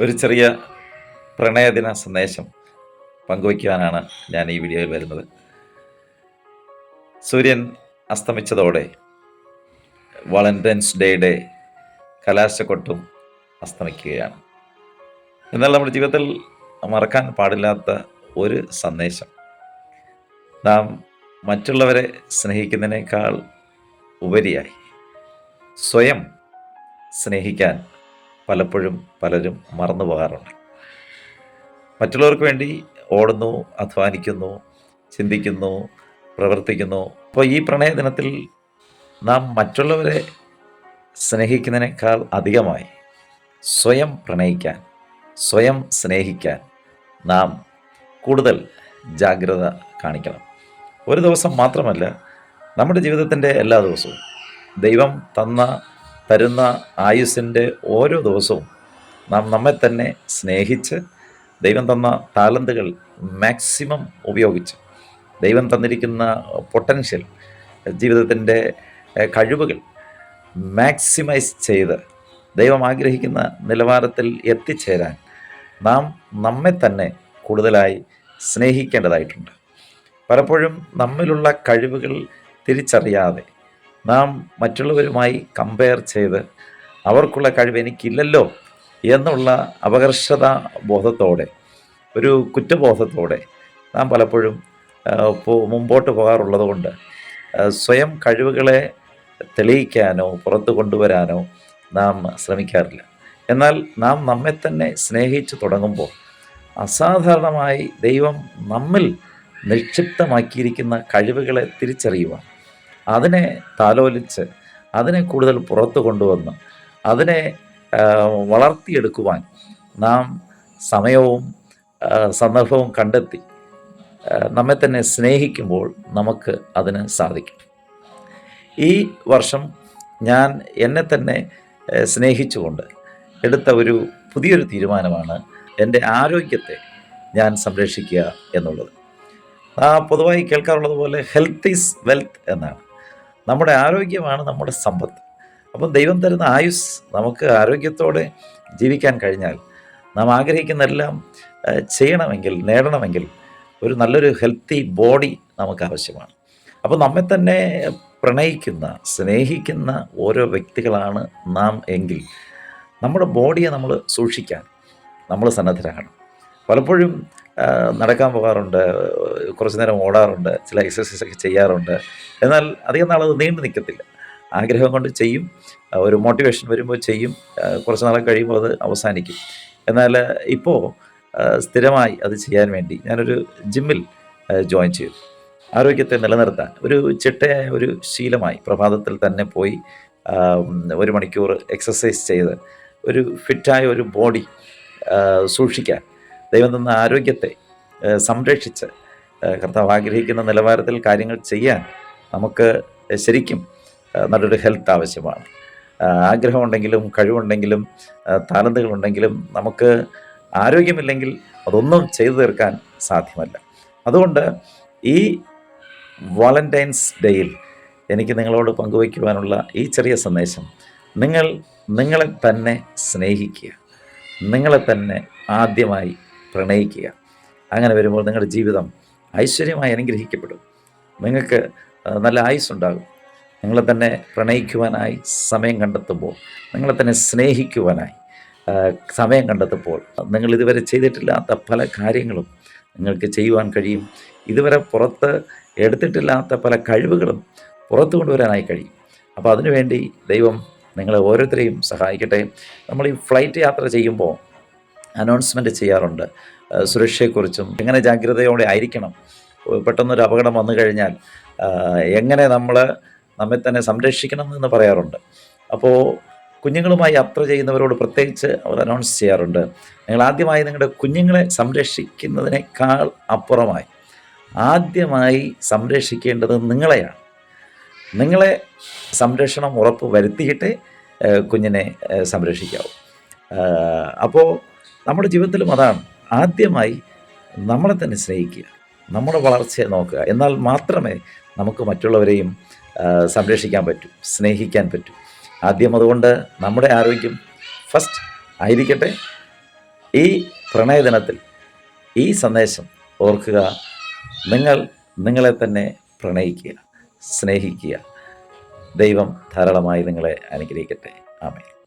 ഒരു ചെറിയ പ്രണയദിന സന്ദേശം പങ്കുവയ്ക്കുവാനാണ് ഞാൻ ഈ വീഡിയോയിൽ വരുന്നത്. സൂര്യൻ അസ്തമിച്ചതോടെ വാലന്റൈൻസ് ഡേയുടെ കലാശക്കൊട്ടും അസ്തമിക്കുകയാണ്. എന്നാൽ നമ്മുടെ ജീവിതത്തിൽ മറക്കാൻ പാടില്ലാത്ത ഒരു സന്ദേശം. നാം മറ്റുള്ളവരെ സ്നേഹിക്കുന്നതിനേക്കാൾ ഉപരിയായി സ്വയം സ്നേഹിക്കാൻ പലപ്പോഴും പലരും മറന്നു പോകാറുണ്ട്. മറ്റുള്ളവർക്ക് വേണ്ടി ഓടുന്നു അധ്വാനിക്കുന്നു ചിന്തിക്കുന്നു പ്രവർത്തിക്കുന്നു. അപ്പോൾ ഈ പ്രണയ ദിനത്തിൽ നാം മറ്റുള്ളവരെ സ്നേഹിക്കുന്നതിനേക്കാൾ അധികമായി സ്വയം പ്രണയിക്കാൻ സ്വയം സ്നേഹിക്കാൻ നാം കൂടുതൽ ജാഗ്രത കാണിക്കണം. ഒരു ദിവസം മാത്രമല്ല നമ്മുടെ ജീവിതത്തിന്റെ എല്ലാ ദിവസവും ദൈവം തന്ന തരുന്ന ആയുസ്സിന്റെ ഓരോ ദിവസവും നാം നമ്മെ തന്നെ സ്നേഹിച്ച് ദൈവം തന്ന താലന്തുകൾ മാക്സിമം ഉപയോഗിച്ച് ദൈവം തന്നിരിക്കുന്ന പൊട്ടൻഷ്യൽ ജീവിതത്തിന്റെ കഴിവുകൾ മാക്സിമൈസ് ചെയ്ത് ദൈവം ആഗ്രഹിക്കുന്ന നിലവാരത്തിൽ എത്തിച്ചേരാൻ നാം നമ്മെ തന്നെ കൂടുതലായി സ്നേഹിക്കേണ്ടതായിട്ടുണ്ട്. പലപ്പോഴും നമ്മിലുള്ള കഴിവുകൾ തിരിച്ചറിയാതെ നാം മറ്റുള്ളവരുമായി കമ്പയർ ചെയ്ത് അവർക്കുള്ള കഴിവ് എനിക്കില്ലല്ലോ എന്നുള്ള അപകർഷത ബോധത്തോടെ ഒരു കുറ്റബോധത്തോടെ നാം പലപ്പോഴും മുമ്പോട്ട് പോകാറുള്ളത് കൊണ്ട് സ്വയം കഴിവുകളെ തെളിയിക്കാനോ പുറത്തു കൊണ്ടുവരാനോ നാം ശ്രമിക്കാറില്ല. എന്നാൽ നാം നമ്മെ തന്നെ സ്നേഹിച്ചു തുടങ്ങുമ്പോൾ അസാധാരണമായി ദൈവം നമ്മിൽ നിക്ഷിപ്തമാക്കിയിരിക്കുന്ന കഴിവുകളെ തിരിച്ചറിയുവാൻ അതിനെ താലോലിച്ച് അതിനെ കൂടുതൽ പുറത്തു കൊണ്ടുവന്ന് അതിനെ വളർത്തിയെടുക്കുവാൻ നാം സമയവും സന്ദർഭവും കണ്ടെത്തി നമ്മെ തന്നെ സ്നേഹിക്കുമ്പോൾ നമുക്ക് അതിന് സാധിക്കും. ഈ വർഷം ഞാൻ എന്നെ തന്നെ സ്നേഹിച്ചുകൊണ്ട് എടുത്ത ഒരു പുതിയൊരു തീരുമാനമാണ് എന്റെ ആരോഗ്യത്തെ ഞാൻ സംരക്ഷിക്കുക എന്നുള്ളത്. പൊതുവായി കേൾക്കാറുള്ളത് പോലെ ഹെൽത്ത് ഈസ് വെൽത്ത് എന്നാണ്. നമ്മുടെ ആരോഗ്യമാണ് നമ്മുടെ സമ്പത്ത്. അപ്പം ദൈവം തരുന്ന ആയുസ് നമുക്ക് ആരോഗ്യത്തോടെ ജീവിക്കാൻ കഴിഞ്ഞാൽ നാം ആഗ്രഹിക്കുന്നതെല്ലാം ചെയ്യണമെങ്കിൽ നേടണമെങ്കിൽ ഒരു നല്ലൊരു ഹെൽത്തി ബോഡി നമുക്ക് ആവശ്യമാണ്. അപ്പോൾ നമ്മെ തന്നെ പ്രണയിക്കുന്ന സ്നേഹിക്കുന്ന ഓരോ വ്യക്തികളാണ് നാം എങ്കിൽ നമ്മുടെ ബോഡിയെ നമ്മൾ സൂക്ഷിക്കാൻ നമ്മൾ സന്നദ്ധരാകണം. പലപ്പോഴും നടക്കാൻ പോകാറുണ്ട് കുറച്ച് നേരം ഓടാറുണ്ട് ചില എക്സസൈസ് ഒക്കെ ചെയ്യാറുണ്ട്. എന്നാൽ അധികം നാളത് നീണ്ടു നിൽക്കത്തില്ല. ആഗ്രഹം കൊണ്ട് ചെയ്യും ഒരു മോട്ടിവേഷൻ വരുമ്പോൾ ചെയ്യും കുറച്ച് നാളെ കഴിയുമ്പോൾ അത് അവസാനിക്കും. എന്നാൽ ഇപ്പോൾ സ്ഥിരമായി അത് ചെയ്യാൻ വേണ്ടി ഞാനൊരു ജിമ്മിൽ ജോയിൻ ചെയ്തു. ആരോഗ്യത്തെ നിലനിർത്താൻ ഒരു ചിട്ടയായ ഒരു ശീലമായി പ്രഭാതത്തിൽ തന്നെ പോയി ഒരു മണിക്കൂർ എക്സസൈസ് ചെയ്ത് ഒരു ഫിറ്റായ ഒരു ബോഡി സൂക്ഷിക്കാൻ ദൈവം തന്ന ആരോഗ്യത്തെ സംരക്ഷിച്ച് കർത്താവ് ആഗ്രഹിക്കുന്ന നിലവാരത്തിൽ കാര്യങ്ങൾ ചെയ്യാൻ നമുക്ക് ശരിക്കും നല്ലൊരു ഹെൽത്ത് ആവശ്യമാണ്. ആഗ്രഹമുണ്ടെങ്കിലും കഴിവുണ്ടെങ്കിലും താലന്തുകളുണ്ടെങ്കിലും നമുക്ക് ആരോഗ്യമില്ലെങ്കിൽ അതൊന്നും ചെയ്തു തീർക്കാൻ സാധ്യമല്ല. അതുകൊണ്ട് ഈ വാലന്റൈൻസ് ഡേയിൽ എനിക്ക് നിങ്ങളോട് പങ്കുവയ്ക്കുവാനുള്ള ഈ ചെറിയ സന്ദേശം നിങ്ങൾ നിങ്ങളെ തന്നെ സ്നേഹിക്കുക. നിങ്ങളെ തന്നെ ആദ്യമായി പ്രണയിക്കുക. അങ്ങനെ വരുമ്പോൾ നിങ്ങളുടെ ജീവിതം ഐശ്വര്യമായി അനുഗ്രഹിക്കപ്പെടും. നിങ്ങൾക്ക് നല്ല ആയുസ് ഉണ്ടാകും നിങ്ങളെ തന്നെ പ്രണയിക്കുവാനായി സമയം കണ്ടെത്തുമ്പോൾ നിങ്ങളെ തന്നെ സ്നേഹിക്കുവാനായി സമയം കണ്ടെത്തുമ്പോൾ നിങ്ങൾ ഇതുവരെ ചെയ്തിട്ടില്ലാത്ത പല കാര്യങ്ങളും നിങ്ങൾക്ക് ചെയ്യുവാൻ കഴിയും. ഇതുവരെ പുറത്ത് എടുത്തിട്ടില്ലാത്ത പല കഴിവുകളും പുറത്തു കൊണ്ടുവരാനായി കഴിയും. അപ്പോൾ അതിനുവേണ്ടി ദൈവം നിങ്ങളെ ഓരോരുത്തരെയും സഹായിക്കട്ടെ. നമ്മൾ ഈ ഫ്ലൈറ്റ് യാത്ര ചെയ്യുമ്പോൾ അനൗൺസ്മെന്റ് ചെയ്യാറുണ്ട്. സുരക്ഷയെക്കുറിച്ചും എങ്ങനെ ജാഗ്രതയോടെ ആയിരിക്കണം? പെട്ടെന്നൊരു അപകടം വന്നു കഴിഞ്ഞാൽ എങ്ങനെ നമ്മൾ നമ്മെ തന്നെ സംരക്ഷിക്കണം എന്ന് പറയാറുണ്ട്. അപ്പോൾ കുഞ്ഞുങ്ങളുമായി യാത്ര ചെയ്യുന്നവരോട് പ്രത്യേകിച്ച് അവർ അനൗൺസ് ചെയ്യാറുണ്ട്. നിങ്ങൾ ആദ്യമായി നിങ്ങളുടെ കുഞ്ഞുങ്ങളെ സംരക്ഷിക്കുന്നതിനേക്കാൾ അപ്പുറമായി ആദ്യമായി സംരക്ഷിക്കേണ്ടത് നിങ്ങളെയാണ്. നിങ്ങളെ സംരക്ഷണം ഉറപ്പ് വരുത്തിയിട്ടേ കുഞ്ഞിനെ സംരക്ഷിക്കാവൂ. അപ്പോൾ നമ്മുടെ ജീവിതത്തിലും അതാണ്. ആദ്യമായി നമ്മളെ തന്നെ സ്നേഹിക്കുക. നമ്മുടെ വളർച്ചയെ നോക്കുക. എന്നാൽ മാത്രമേ നമുക്ക് മറ്റുള്ളവരെയും സംരക്ഷിക്കാൻ പറ്റൂ സ്നേഹിക്കാൻ പറ്റൂ. ആദ്യം അതുകൊണ്ട് നമ്മുടെ ആരോഗ്യം ഫസ്റ്റ് ആയിരിക്കട്ടെ. ഈ പ്രണയദിനത്തിൽ ഈ സന്ദേശം ഓർക്കുക. നിങ്ങൾ നിങ്ങളെ തന്നെ പ്രണയിക്കുക സ്നേഹിക്കുക. ദൈവം ധാരാളമായി നിങ്ങളെ അനുഗ്രഹിക്കട്ടെ. ആമേ